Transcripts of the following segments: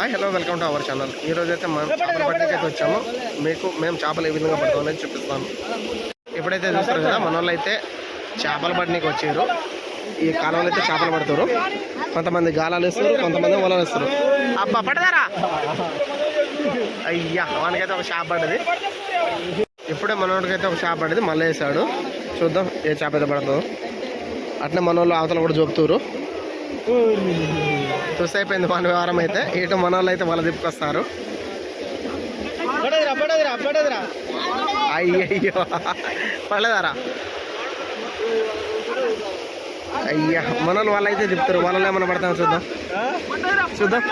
Hi hello welcome to our channel ఈ రోజు అయితే మనం చేపల పట్టికి అయితే వచ్చాము. మీకు మేము చేపలు ఏ విధంగా పడుతుందని చూపిస్తాను. ఇప్పుడైతే చూస్తారు కదా మన వాళ్ళు అయితే చేపల పట్టినీకి వచ్చారు. ఈ కాలంలో అయితే చేపలు పడతారు కొంతమంది గాలాలు వేస్తారు కొంతమంది వలలు వేస్తారు. అబ్బా పడదారా? అయ్యా వానికైతే ఒక చేప పడ్డది. ఇప్పుడే మనోడికి అయితే ఒక చేప పడ్డది మళ్ళీ వేసాడు చూద్దాం ఏ చేప అయితే పడుతుందో. అట్లే మన వాళ్ళు అవతల కూడా చూపుతారు చూసి అయిపోయింది మన వ్యవహారం అయితే ఇటు మన వాళ్ళు అయితే వాళ్ళ తిప్పుకొస్తారు అయ్యయ్యో పడలేదారా అయ్యా మన వాళ్ళు అయితే తిప్పుతారు వాళ్ళు ఏమన్నా పడతాం చూద్దాం చూద్దాం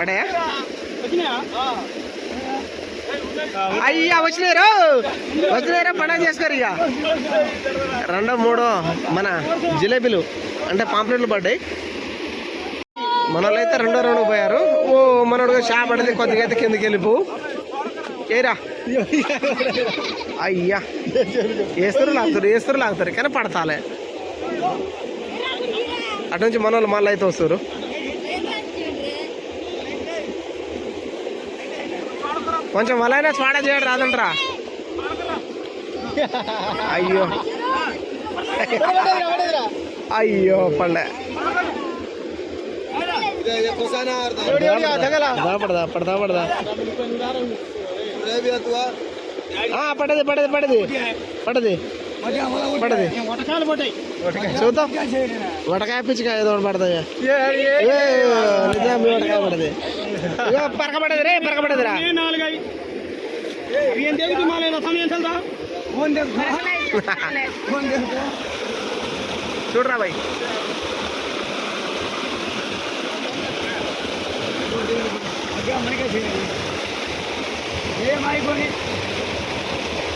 పడే అయ్యా వచ్చినారు. వచ్చినారా? పండగ చేసుకోరు ఇక. రెండో మూడో మన జిలేబీలు అంటే పాంప్లెట్లు పడ్డాయి. మన వాళ్ళు అయితే రెండో రెండు పోయారు. ఓ మనోడు షాప్ పడింది కొద్దిగా అయితే కిందకి వెళ్ళిపో. ఏరా? అయ్యా. వేస్తారు లాగుతారు వేస్తారు లాగుతారు కానీ పడతాలే. అటు నుంచి మన వాళ్ళు మళ్ళీ అయితే వస్తారు. కొంచెం వలైనా స్వాడ చేయడం రాదంటరా. అయ్యో. అయ్యో పండే. పడదా పడదా పడదా పడది పడది పడది పడది పడది చూద్దాం. వడకాయ పిచ్చికాయ ఏదో పడతాయి? నిజం మీ వడకాయ పడది ఇగో పరక పడది రే పరక పడదిరా చూడరా బాయ్.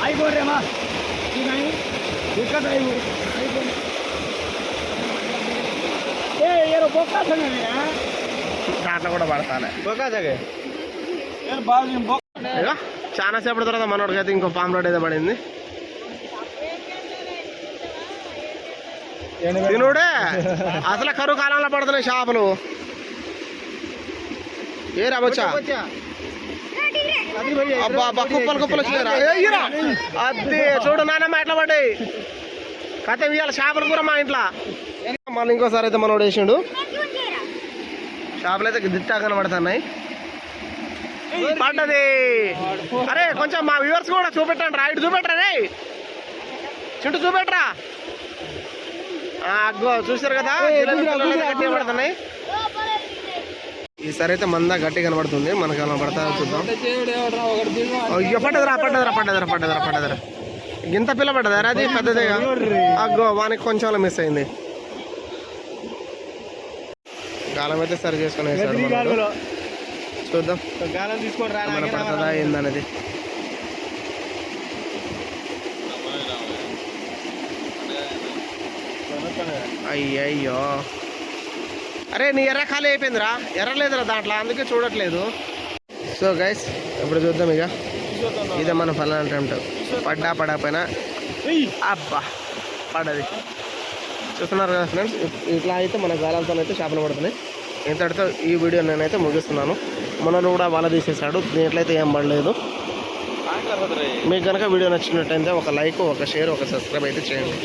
అయిపోరేమా ఇక్కడ ఏ ఏరో బొక్క దాంట్లో కూడా ఇగో చాలా సేపటి తర్వాత మనోడికి అయితే ఇంకో ఫామ్ రోడ్ అయితే పడింది. తినుడే అసలు కరువు కాలంలో పడుతున్నాయి చేపలు ఏ రాబచ్చా అబ్బా అబ్బా కుప్పలు కుప్పలు వచ్చినారా అది చూడు నాన్నమ్మ ఎట్లా పడ్డాయి. కథ ఇవాళ చేపలు కూర మా ఇంట్లో. మళ్ళీ ఇంకోసారి అయితే మనోడు వేసిండు. చేపలు అయితే దిట్టా కనబడుతున్నాయి. పడ్డది. అరే కొంచెం మా వ్యూవర్స్ కూడా చూపెట్టండి రా. ఇటు చూపెట్టరా రే? చుట్టూ చూపెట్టరా? అగ్గో చూసారు కదా పడుతున్నాయి ఈసారి అయితే మంద గట్టి కనబడుతుంది. మనకు అలా పడతా చూద్దాం. అయ్యో పడ్డదిరా పడ్డదిరా పడ్డదిరా పడ్డదిరా పడ్డదిరా. గింత పిల్ల పడ్డదారా అది పెద్దదేగా అగ్గో వానికి కొంచెం మిస్ అయింది. గాలం అయితే సరి చేసుకుని వేసాడు. చూద్దాం. గాలం తీసుకొని పడుతుందా ఏందనేది అయ్యయ్యో. అరే నీ ఎర్ర ఖాళీ అయిపోయిందిరా. ఎర్ర లేదురా దాంట్లో అందుకే చూడట్లేదు. సో గైస్ ఇప్పుడు చూద్దాం ఇక. ఇదే మన ఫలానా అటెంప్ట్ పడ్డా పడకపోయినా. అబ్బా పడది. చూస్తున్నారు కదా ఫ్రెండ్స్ ఇట్లా అయితే మన గాలాలతో అయితే చేపలు పడుతున్నాయి. ఇంతటితో ఈ వీడియో నేనైతే ముగిస్తున్నాను. మనలో కూడా వల తీసేసాడు దీంట్లో అయితే ఏం పడలేదు. మీకు కనుక వీడియో నచ్చినట్టయితే ఒక లైక్ ఒక షేర్ ఒక సబ్స్క్రైబ్ అయితే చేయండి.